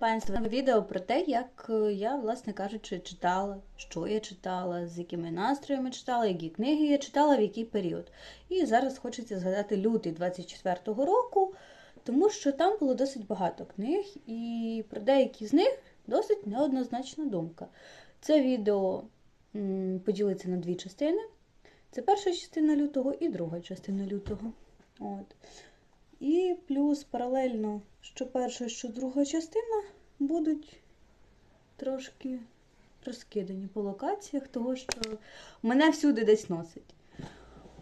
Панство, відео про те, як е, я, власне кажучи, читала, що я читала, з якими настроями читала, які книги я читала, в який період. І зараз хочеться згадати лютий 24-го року, тому що там було досить багато книг, і про деякі з них досить неоднозначна думка. Це відео поділиться на дві частини. Це перша частина лютого і друга частина лютого. От. І плюс паралельно, що перша, що друга частина будуть трошки розкидані по локаціях, того що мене всюди десь носить.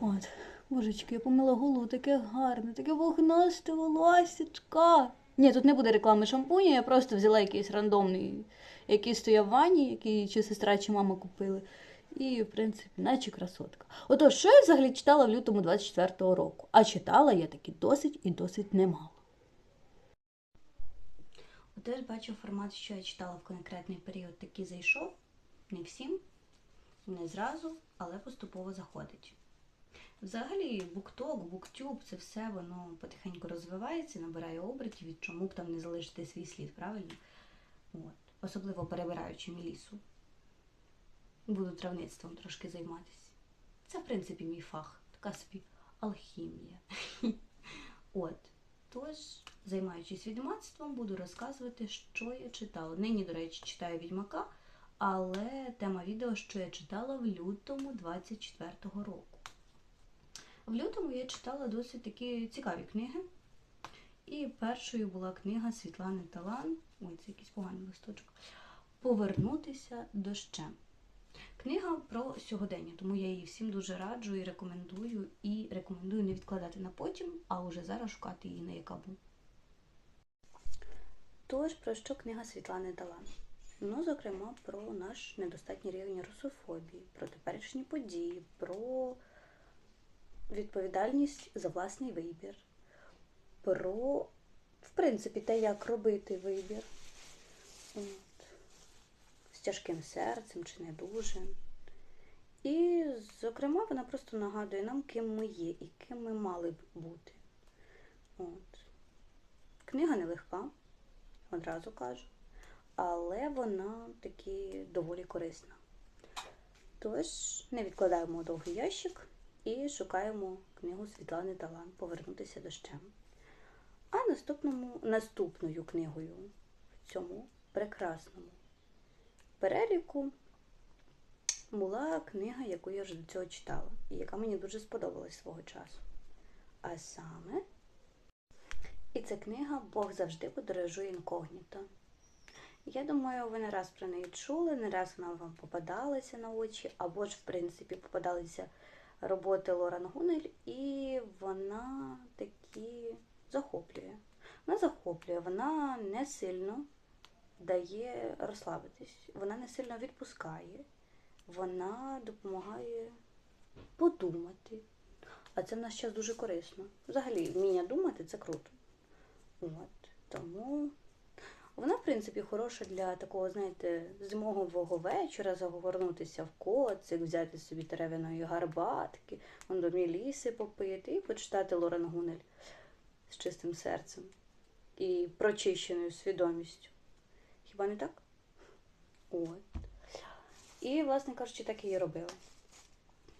От, божечки, я помила голову, таке гарне, таке вогнасте волосячка. Ні, тут не буде реклами шампуня, я просто взяла якийсь рандомний, який стояв в ванні, який чи сестра, чи мама купили. І, в принципі, наче красотка. Отож, що я взагалі читала в лютому 24-го року? А читала я таки досить і досить немало. Отож, бачу формат, що я читала в конкретний період, такий зайшов. Не всім, не зразу, але поступово заходить. Взагалі, букток, буктюб, це все воно потихеньку розвивається, набирає обертів, чому б там не залишити свій слід, правильно? От. Особливо перебираючи мілісу. Буду травництвом трошки займатися. Це, в принципі, мій фах, така собі алхімія. От. Тож, займаючись відьмацтвом, буду розказувати, що я читала. Нині, до речі, читаю відьмака, але тема відео, що я читала в лютому 24-го року. В лютому я читала досить такі цікаві книги. І першою була книга Світлани Талан. Ой, це якийсь поганий листочок. Повернутися дощем. Книга про сьогодення, тому я її всім дуже раджу і рекомендую. І рекомендую не відкладати на потім, а уже зараз шукати її на якабу. Тож, про що книга Світлани Талан? Ну, зокрема, про наш недостатній рівень русофобії, про теперішні події, про відповідальність за власний вибір, про, в принципі, те, як робити вибір. От. З тяжким серцем чи не дуже. І, зокрема, вона просто нагадує нам, ким ми є і ким ми мали б бути. От. Книга нелегка, одразу кажу, але вона таки доволі корисна. Тож, не відкладаємо довгий ящик і шукаємо книгу Світлани Талан Повернутися дощем. А наступному, наступною книгою в цьому прекрасному переліку була книга, яку я вже до цього читала, і яка мені дуже сподобалась свого часу. А саме, і ця книга Бог завжди подорожує інкогніто. Я думаю, ви не раз про неї чули, не раз вона вам попадалася на очі, або ж, в принципі, попадалися роботи Лоран Гунель, і вона такі захоплює. Вона захоплює, вона не сильно дає розслабитись, вона не сильно відпускає, вона допомагає подумати. А це в наш час дуже корисно. Взагалі, вміння думати це круто. От. Тому вона, в принципі, хороша для такого, знаєте, зимового вечора, загорнутися в коцик, взяти собі дерев'яної гарбатки, вон до міліси попити і почитати Лорен Гунель з чистим серцем і прочищеною свідомістю. Хіба не так? От. І, власне кажучи, так і робила.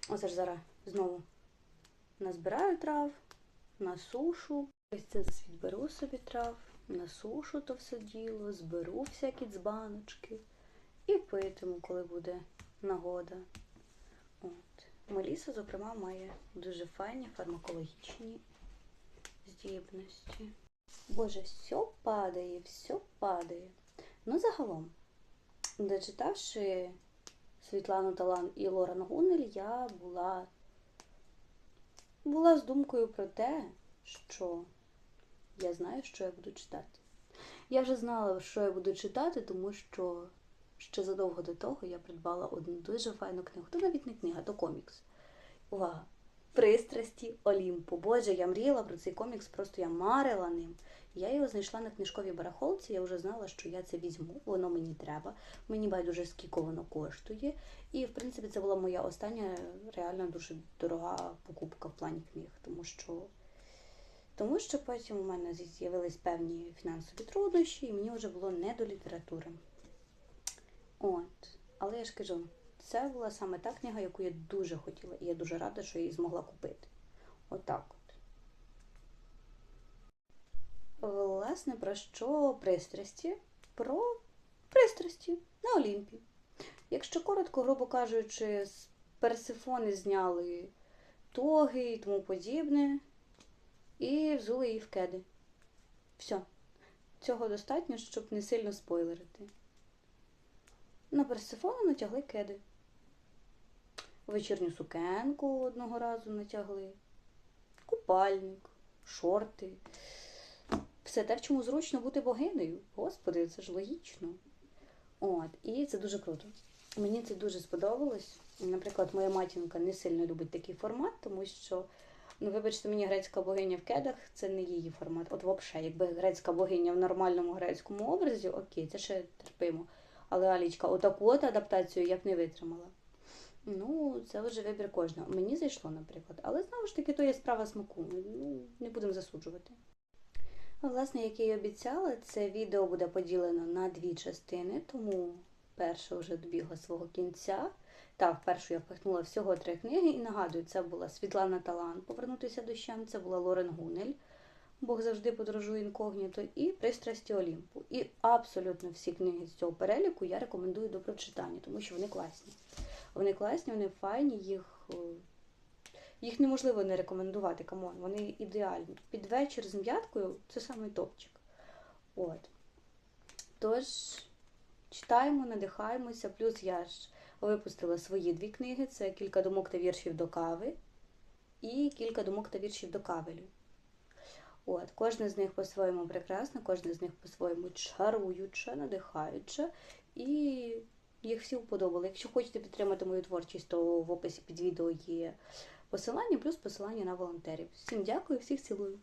Оце ж зараз знову назбираю трав, насушу. Ось це відберу собі трав, насушу то все діло, зберу всякі дзбаночки і питиму, коли буде нагода. От. Меліса, зокрема, має дуже файні фармакологічні здібності. Боже, все падає, все падає. Ну, загалом, дочитавши Світлану Талан і Лоран Гунель, я була, була з думкою про те, що я знаю, що я буду читати. Я вже знала, що я буду читати, тому що ще задовго до того я придбала одну дуже файну книгу. То навіть не книга, то комікс. Увага! Пристрасті Олімпу. Боже, я мріяла про цей комікс, просто я марила ним. Я його знайшла на книжковій барахолці, я вже знала, що я це візьму, воно мені треба. Мені байдуже скільки воно коштує. І, в принципі, це була моя остання реально дуже дорога покупка в плані книг, тому що Тому що потім у мене з'явились певні фінансові труднощі, і мені вже було не до літератури. От. Але я ж кажу, це була саме та книга, яку я дуже хотіла, і я дуже рада, що її змогла купити. Отак от. Власне, про що пристрасті? Про пристрасті на Олімпі. Якщо коротко, грубо кажучи, з Персифони зняли тоги і тому подібне, і взули її в кеди. Все. Цього достатньо, щоб не сильно спойлерити. На Персифону натягли кеди. Вечірню сукенку одного разу натягли, купальник, шорти. Все те, в чому зручно бути богинею. Господи, це ж логічно. От, і це дуже круто. Мені це дуже сподобалось. Наприклад, моя матінка не сильно любить такий формат, тому що, ну, вибачте, мені грецька богиня в кедах це не її формат. От взагалі, якби грецька богиня в нормальному грецькому образі, окей, це ще терпимо. Але Алічка, отаку от адаптацію я б не витримала. Ну, це вже вибір кожного. Мені зайшло, наприклад. Але знову ж таки, то є справа смаку. Ну, не будемо засуджувати. Власне, як я і обіцяла, це відео буде поділено на дві частини, тому перша вже добігла свого кінця. Так, першу я впихнула всього три книги і нагадую, це була Світлана Талан Повернутися дощем, це була Лорен Гунель. Бог завжди подорожує інкогніто, і пристрасті Олімпу. І абсолютно всі книги з цього переліку я рекомендую до прочитання, тому що вони класні. Вони класні, вони файні, їх, е, їх неможливо не рекомендувати, камон, вони ідеальні. Під вечір з м'яткою це самий топчик. От. Тож, читаємо, надихаємося, плюс я ж випустила свої дві книги: це кілька думок та віршів до кави і кілька думок та віршів до кавелю. От, кожна з них по-своєму прекрасна, кожна з них по-своєму чаруюча, надихаюча, і їх всі вподобали. Якщо хочете підтримати мою творчість, то в описі під відео є посилання, плюс посилання на волонтерів. Всім дякую, всіх цілую.